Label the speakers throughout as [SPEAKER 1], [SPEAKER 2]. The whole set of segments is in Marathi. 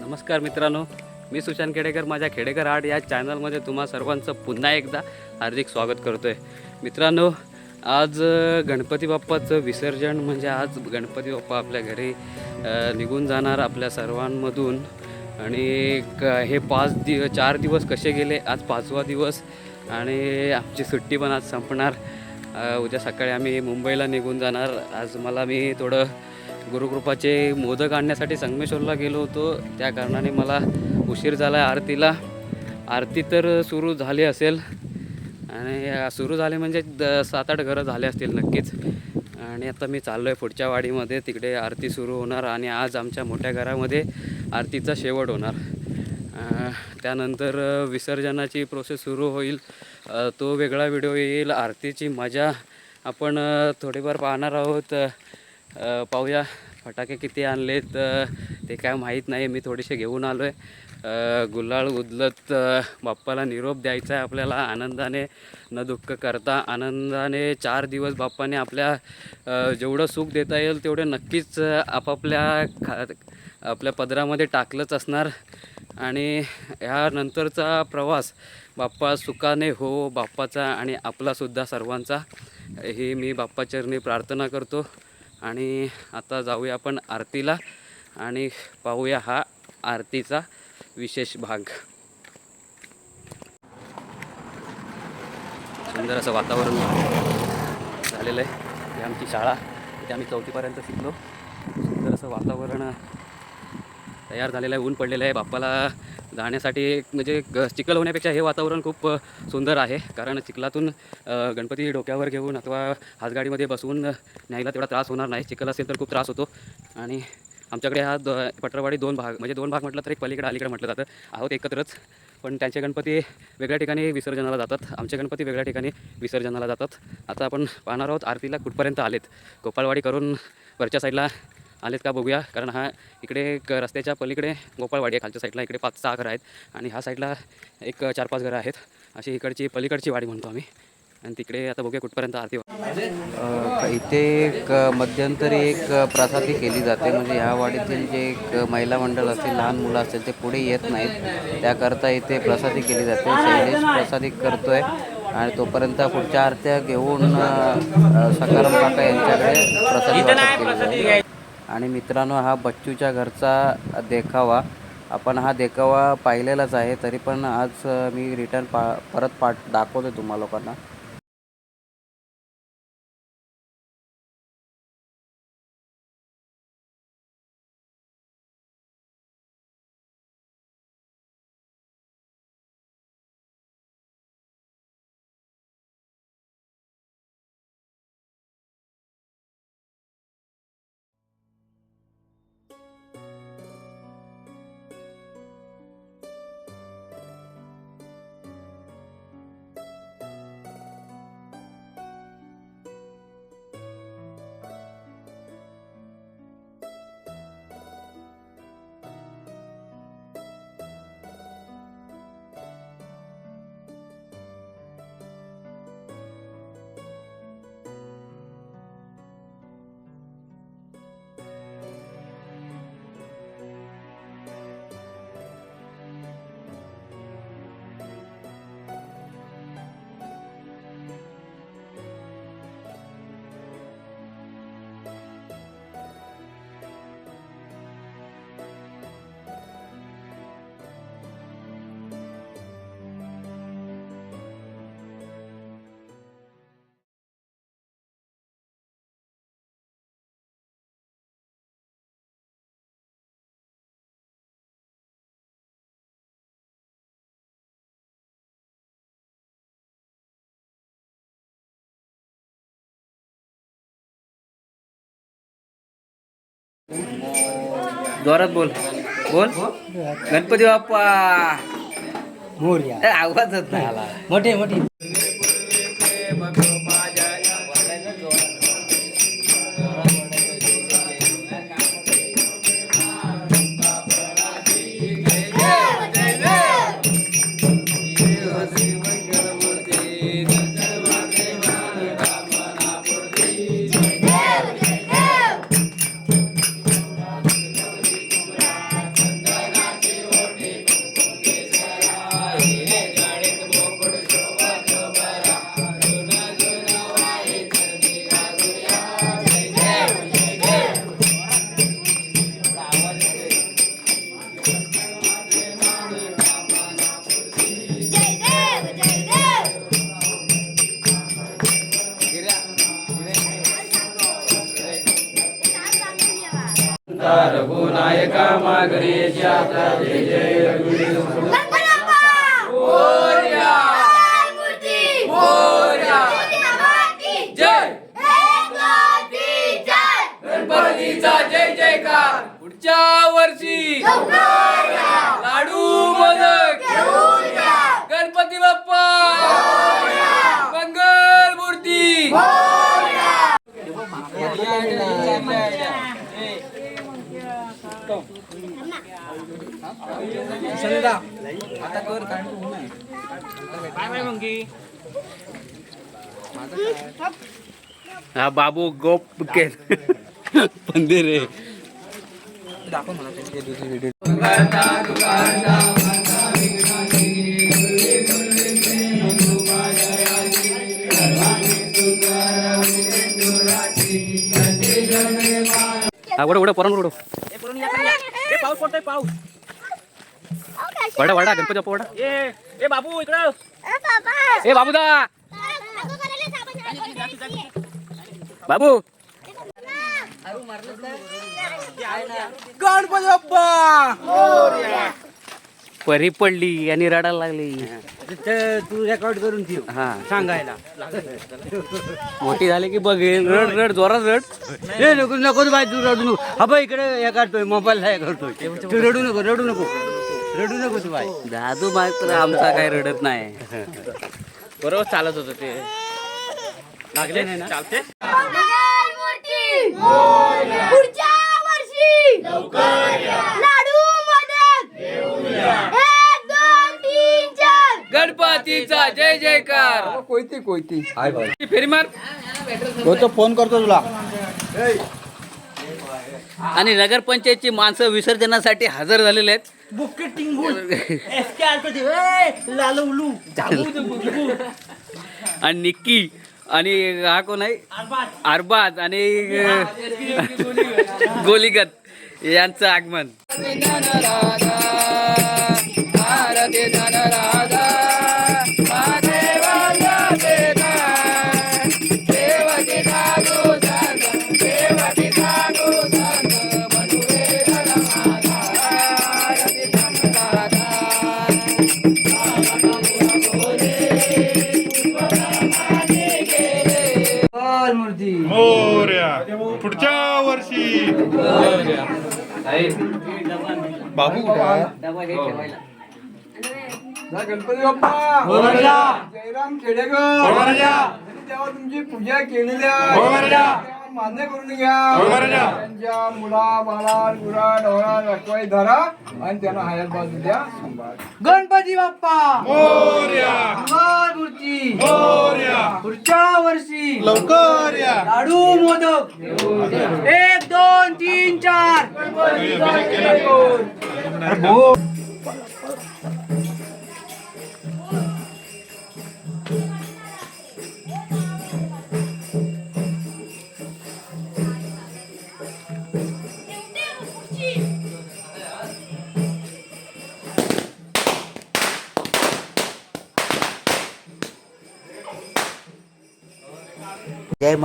[SPEAKER 1] नमस्कार मित्रांनो मी सुशांत खेडेकर माझ्या खेडेकर आर्ट या चॅनलमध्ये तुम्हा सर्वांचं पुन्हा एकदा हार्दिक स्वागत करतो आहे मित्रांनो आज गणपती बाप्पाचं विसर्जन म्हणजे आज गणपती बाप्पा आपल्या घरी निघून जाणार आपल्या सर्वांमधून. आणि क हे पाच दि चार दिवस कसे गेले आज पाचवा दिवस. आणि आमची सुट्टी पण आज संपणार. उद्या सकाळी आम्ही मुंबईला निघून जाणार. आज मला मी थोडं गुरुकृपाचे मोदक आणण्यासाठी संगमेश्वरला गेलो होतो. त्या कारणाने मला उशीर झाला आहे आरतीला. आरती तर सुरू झाली असेल. आणि सुरू झाले म्हणजे द सात आठ घरं झाले असतील नक्कीच. आणि आता मी चाललो आहे पुढच्या वाडीमध्ये. तिकडे आरती सुरू होणार आणि आज आमच्या मोठ्या घरामध्ये आरतीचा शेवट होणार. त्यानंतर विसर्जनाची प्रोसेस सुरू होईल. तो वेगळा व्हिडिओ येईल. आरतीची मजा आपण थोडीफार पाहणार आहोत. पाहूया फटाके किती आणलेत ते काय माहीत नाही मी थोडेसे घेऊन आलो आहे गुलाळ उदलत बाप्पाला निरोप द्यायचा आहे आपल्याला आनंदाने न दुःख करता आनंदाने चार दिवस बाप्पाने आपल्या जेवढं सुख देता येईल तेवढे नक्कीच आपापल्या खा आपल्या पदरामध्ये टाकलंच असणार. आणि ह्यानंतरचा प्रवास बाप्पा सुखाने हो बाप्पाचा आणि आपलासुद्धा सर्वांचा ही मी बाप्पाचरणी प्रार्थना करतो. आणि आता जाऊया आपण आरतीला आणि पाहूया हा आरतीचा विशेष भाग. सुंदर असं वातावरण झालेलं आहे. ही आमची शाळा इथे आम्ही चौथीपर्यंत शिकलो. सुंदर असं वातावरण तयार झालेलं आहे ऊन पडलेलं आहे. बाप्पाला जाण्यासाठी एक म्हणजे ग चिखल होण्यापेक्षा हे वातावरण खूप सुंदर आहे. कारण चिखलातून गणपती डोक्यावर घेऊन अथवा हातगाडीमध्ये बसवून न्यायला तेवढा त्रास होणार नाही. चिखल असेल तर खूप त्रास होतो. आणि आमच्याकडे हा द पटरवाडी दोन भाग म्हणजे दोन भाग म्हटलं तर एक पलीकडे अलीकडे म्हटलं जातं. आहोत एकत्रच. पण त्यांचे गणपती वेगळ्या ठिकाणी विसर्जनाला जातात. आमचे गणपती वेगळ्या ठिकाणी विसर्जनाला जातात. आता आपण पाहणार आहोत आरतीला कुठपर्यंत आलेत. गोपाळवाडी करून वरच्या साईडला आलेत का बघूया. कारण हा इकडे क रस्त्याच्या पलीकडे गोपाळवाडी आहे खालच्या साईडला इकडे पाच सहा घरं आहेत आणि ह्या साईडला एक चार पाच घरं आहेत. अशी इकडची पलीकडची वाडी म्हणतो आम्ही. आणि तिकडे आता बघूया कुठपर्यंत आरती
[SPEAKER 2] इथे एक मध्यंतरी एक प्रसादी केली जाते. म्हणजे ह्या वाडीतील जे एक महिला मंडळ असतील लहान मुलं असतील ते पुढे येत नाहीत. त्याकरता इथे प्रसादी केली जाते. शैलेश प्रसादी करतोय. आणि तोपर्यंत पुढच्या आरत्या घेऊन सकाराम काका यांच्याकडे प्रसादी केली जाते आणि मित्रांनो हा बच्चूच्या घरचा देखावा. आपण हा देखावा पाहिलेलाच आहे तरी पण आज मी रिटर्न पा परत पाठ दाखवतो तुम्हा लोकांना.
[SPEAKER 1] जोरात बोल. बोल. गणपती बाप्पा. आवाजच नाही आला.
[SPEAKER 3] मोठे मोठे.
[SPEAKER 1] पुढच्या वर्षी लाडू मोदक गणपती बाप्पा मंगल मूर्ती हा बाबू गोप के पंदिर आहे हा वडा वडा पोरांवर वडो
[SPEAKER 4] पाऊस पडतोय पाऊस
[SPEAKER 1] वडा वडा गणपती बाप्पा वडा.
[SPEAKER 4] ए ए बाबू इकडं.
[SPEAKER 1] ए बाबूदा. बाबू.
[SPEAKER 4] गणपती बाप्पा
[SPEAKER 1] परी पडली आणि रडायला लागली.
[SPEAKER 4] तू रेकॉर्ड करून ठेव.
[SPEAKER 1] हा.
[SPEAKER 4] सांगायला.
[SPEAKER 1] मोठी झाली की बघेल रड रड जोरात रड.
[SPEAKER 4] ए नको नको बाय तू रडू नको. हा बाई इकडे हे करतोय मोबाईल हे करतोय. तू रडू नको रडू नको. रडू नको तू बाय
[SPEAKER 1] दादू मात्र आमचा काही रडत नाही.
[SPEAKER 4] बरोबर चालत होतं ते. लागले नाही ना? चालते?
[SPEAKER 5] पुढच्या वर्षी लाडू
[SPEAKER 1] गणपतीचा जय जयकार.
[SPEAKER 3] कोयती कोयती.
[SPEAKER 1] फेरी मार
[SPEAKER 3] तो तो फोन करतो तुला.
[SPEAKER 1] आणि नगरपंचायतची माणसं विसर्जनासाठी हजर झालेले आहेत.
[SPEAKER 4] एसके आलतो ते
[SPEAKER 1] आणि निक्की. आणि हा कोण आहे? अरबाज. आणि गोलीगत यांचं आगमन.
[SPEAKER 6] बाबू?
[SPEAKER 3] गणपती बाप्पा. जयराम खेडेकर. तेव्हा तुमची पूजा केलेली आहे. मान्य करून घ्या. त्यांच्या मुला बाला गुरा डोळा रखवाई धरा आणि त्यांना हयात बाजू द्या
[SPEAKER 4] गणपती बाप्पा! मूर्ती
[SPEAKER 6] मोर्या.
[SPEAKER 4] पुढच्या वर्षी.
[SPEAKER 6] लवकर या.
[SPEAKER 4] लाडू मोदक. एक दोन तीन चार.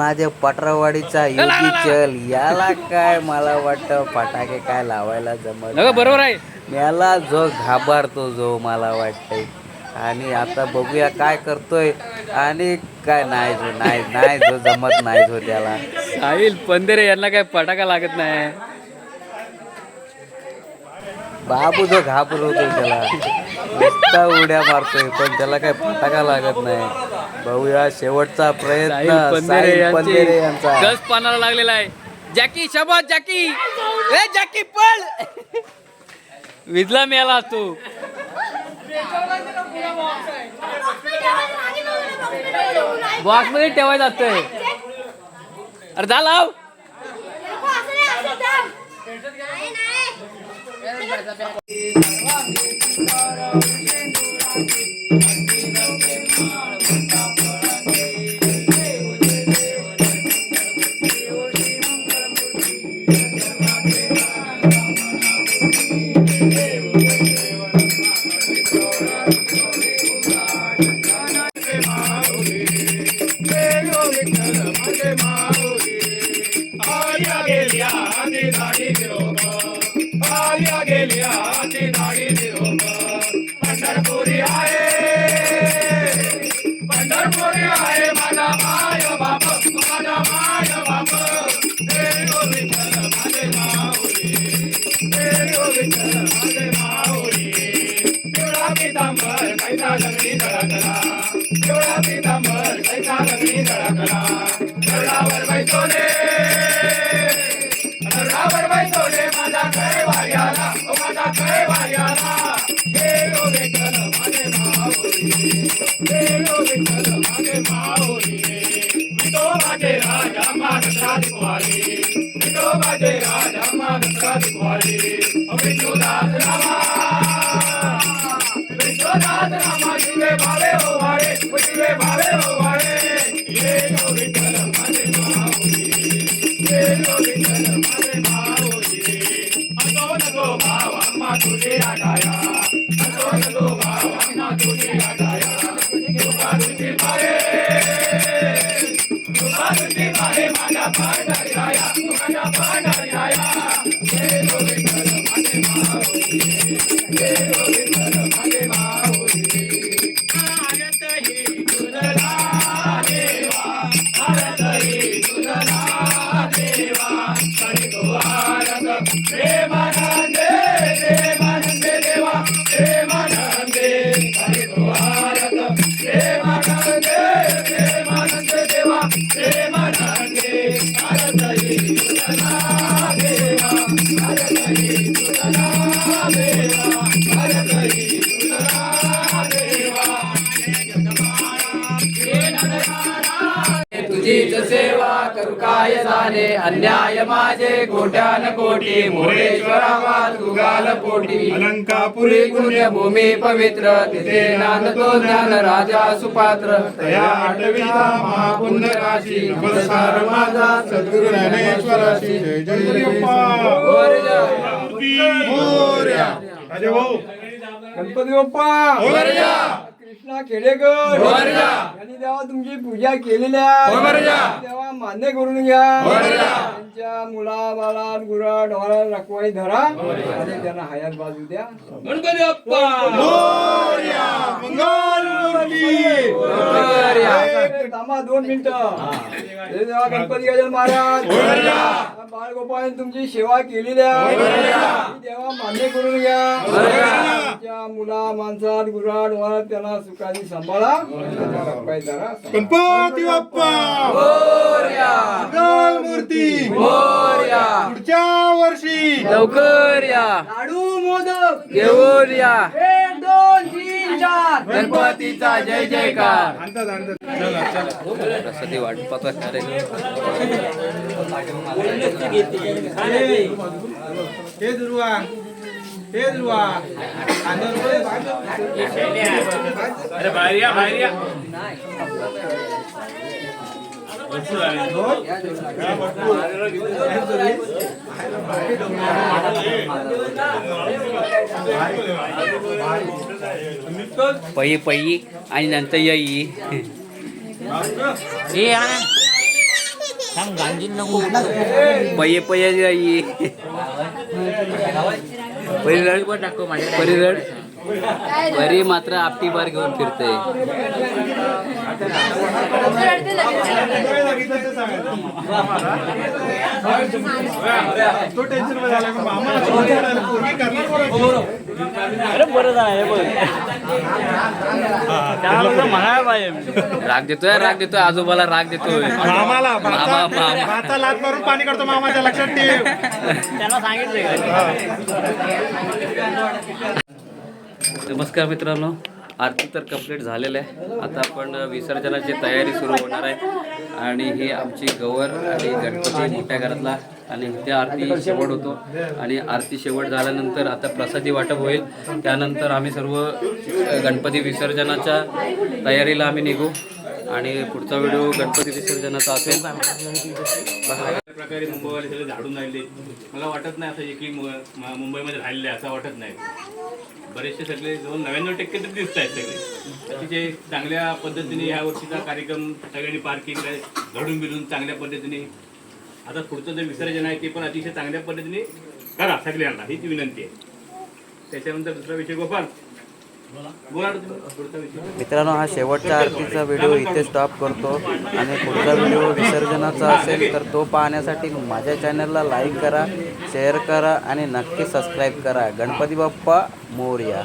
[SPEAKER 2] महादेव पटरावाडीचा योगी चल याला काय मला वाटतं फटाके काय लावायला जमत
[SPEAKER 1] बरोबर आहे.
[SPEAKER 2] याला जो घाबरतो जो मला वाटतंय. आणि आता बघूया काय करतोय. आणि काय नाही जो नाही नाही जो जमत नाही जो त्याला.
[SPEAKER 1] साहिल पंधरे यांना काय फटाका लागत नाही.
[SPEAKER 2] बाबू जो घाबरवतोय त्याला. नुसता उड्या मारतोय पण त्याला काय फटाका लागत नाही. बघूया शेवटचा प्रयत्न.
[SPEAKER 1] पंधरे
[SPEAKER 2] साहिल पंधेरे
[SPEAKER 1] यांची
[SPEAKER 2] यांचा.
[SPEAKER 1] गस पानाला लागलेला आहे. जॅकी शबाद जॅकी. ए जॅकी पळ. विजला मिळाला तू बॉक्समध्ये ठेवायचं असतंय. अरे जा लाव.
[SPEAKER 6] आया मानसा दिवाळी रामा विठोदास रामा तुझे भावे हो वारे तुझे भावे हो ये विठ्ठल माऊली ये विठ्ठल माऊली असो भाव अम्मा तुझे असो भाव अम्मा तुझे तुका तुझे तुका तुझे माझ्या Govinda, Hare Govinda,
[SPEAKER 1] तुझीच सेवा करू काय झाले? अन्याय माझे कोट्यान कोटी. मोरेश्वरा तुगाल पोटी.
[SPEAKER 6] अलंकापुरी
[SPEAKER 1] पुण्य भूमी पवित्र. तिथे नांदतो ज्ञान राजा सुपात्र.
[SPEAKER 6] तया आठवीचा महापुण्य राशी नमस्कार माझा सद्गुरु ज्ञानेश्वराशी. जय जय.
[SPEAKER 1] मोरया.
[SPEAKER 6] मोर्या. राजे भाऊ.
[SPEAKER 3] गणपती बाप्पा कृष्णा खेडेकर. यांनी देवा तुमची पूजा केलेल्या. तेव्हा मान्य करून घ्या. त्यांच्या मुला बाला गुरा ढोरा रखवाई धरा. आणि त्यांना हयात बाजू द्या.
[SPEAKER 1] गणपती बाप्पा!
[SPEAKER 3] थांबा दोन मिनिटं. हे. देवा गणपती गजानन महाराज. बाळगोपाळ तुमची सेवा केलेली आहे देवा मान्य करून घ्या. तुमच्या मुला माणसात गुराड वाढ त्याला सुखाने सांभाळा. रखवाई धरा.
[SPEAKER 6] गणपती बाप्पा! मंगलमूर्ती पुढच्या वर्षी.
[SPEAKER 1] लवकर या.
[SPEAKER 3] लाडू मोदक.
[SPEAKER 1] घेऊन या.
[SPEAKER 3] एक दोन तीन चार.
[SPEAKER 1] गणपतीचा जय जयकार. प्रसादी वाटपाचा
[SPEAKER 6] हे दुर्वा. हे दुर्वा. अरे बाहेर या बाहेर या.
[SPEAKER 1] పొయ్యి పొయ్యి ఆయనంత అయ్యి పొయ్యి పొయ్యి అయ్యి పొయ్యి పొయ్యి परी मात्र आपटी बार घेऊन फिरते.
[SPEAKER 6] पोरगी करणार कोण?
[SPEAKER 1] राग देतोय राग देतोय आजोबाला राग देतोय.
[SPEAKER 6] मामाला
[SPEAKER 1] मामा
[SPEAKER 6] लात मारून पाणी करतो मामाच्या लक्षात ठेव.
[SPEAKER 1] नमस्कार मित्रांनो आरती तर कंप्लीट झालेलं आहे. आता आपण विसर्जनाची तयारी सुरू होणार आहे. आणि ही आमची गवर आणि गणपती मोठ्या घरातला आणि त्या आरती शेवट होतो. आणि आरती शेवट झाल्यानंतर आता प्रसादी वाटप होईल. त्यानंतर आम्ही सर्व गणपती विसर्जनाच्या तयारीला आम्ही निघू. आणि पुढचा व्हिडिओ गणपती विसर्जनाचा असेल.
[SPEAKER 7] प्रकारे मुंबईवाले सगळे झाडून राहिले. मला वाटत नाही असं आहे की मुंबईमध्ये राहिले असं वाटत नाही. बरेचसे सगळे दोन नव्याण्णव टक्के तर दिसत आहेत सगळे. अतिशय चांगल्या पद्धतीने या वर्षीचा कार्यक्रम सगळ्यांनी पार आहे. घडून बिडून चांगल्या पद्धतीने. आता पुढचं जे विसर्जन आहे ते पण अतिशय चांगल्या पद्धतीने करा सगळ्यांना हीच विनंती आहे. त्याच्यानंतर दुसरा विषय गोपाल.
[SPEAKER 2] मित्रांनो हा शेवटच्या आरतीचा व्हिडिओ इथे स्टॉप करतो. आणि पुढचा व्हिडिओ विसर्जनाचा असेल तर तो पाहण्यासाठी माझ्या चॅनलला लाईक करा शेअर करा आणि नक्की सबस्क्राईब करा. गणपती बाप्पा मोरया.